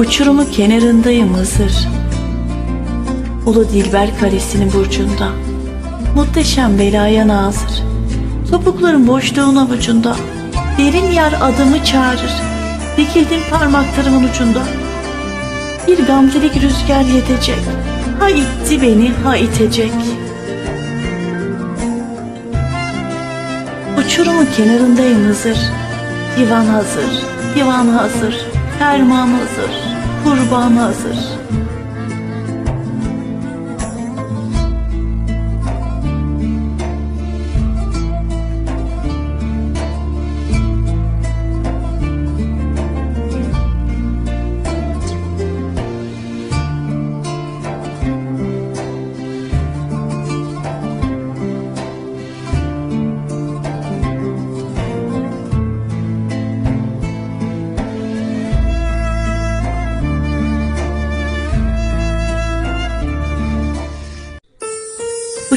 Uçurumun kenarındayım Hızır. Ulu Dilber Kalesi'nin burcunda. Muhteşem belaya nazır. Topukların boşluğun avucunda. Derin yer adımı çağırır. Dikildim parmaklarımın ucunda. Bir gamzelik rüzgar yetecek. Ha itti beni ha itecek. Uçurumun kenarındayım Hızır. Divan hazır, divan hazır, ferman hazır, kurban hazır.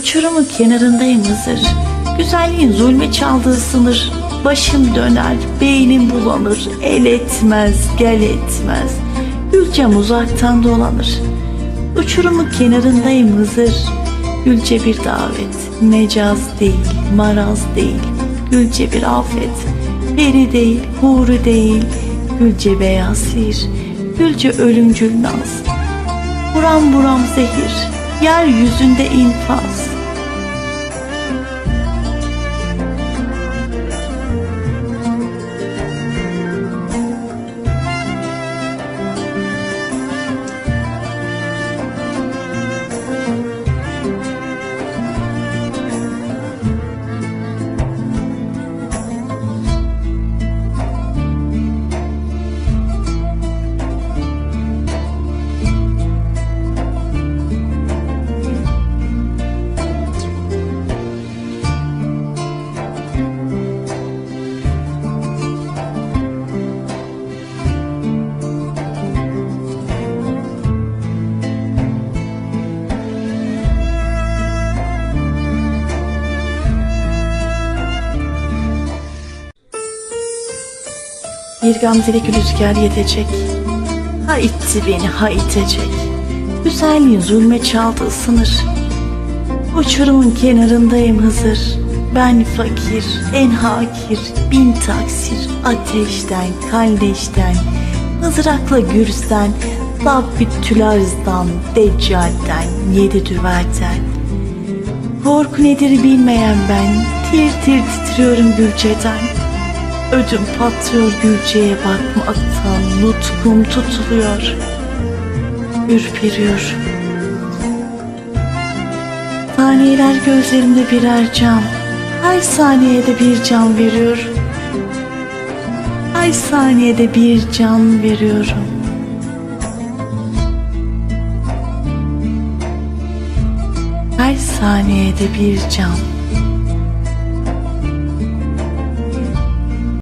Uçurumun kenarındayım Hızır. Güzelliğin zulme çaldığı sınır. Başım döner, beynim bulanır. El etmez, gel etmez. Gülcem uzaktan dolanır. Uçurumun kenarındayım Hızır. Gülce bir davet, mecaz değil, maraz değil. Gülce bir afet, peri değil, huri değil. Gülce beyaz sihir, gülce ölümcül naz. Buram buram zehir, yeryüzünde infaz. Bir gamzelik rüzgar yetecek. Ha itti beni ha itecek. Güzelliğin zulme çaldığı sınır. Uçurumun kenarındayım Hızır. Ben fakir, en hakir, bin taksir, ateşten, kalleşten, mızrakla gürsten, Rabbit tülarzdan, deccalden, yedi düverden. Korku nedir bilmeyen ben, tir tir titriyorum Gülce'den. Ödüm patlıyor Gülce'ye bakmaktan, nutkum tutuluyor. Ürperiyor. Saniyeler gözlerimde birer cam, her saniyede bir can veriyor. Her saniyede bir can veriyorum. Her saniyede bir can.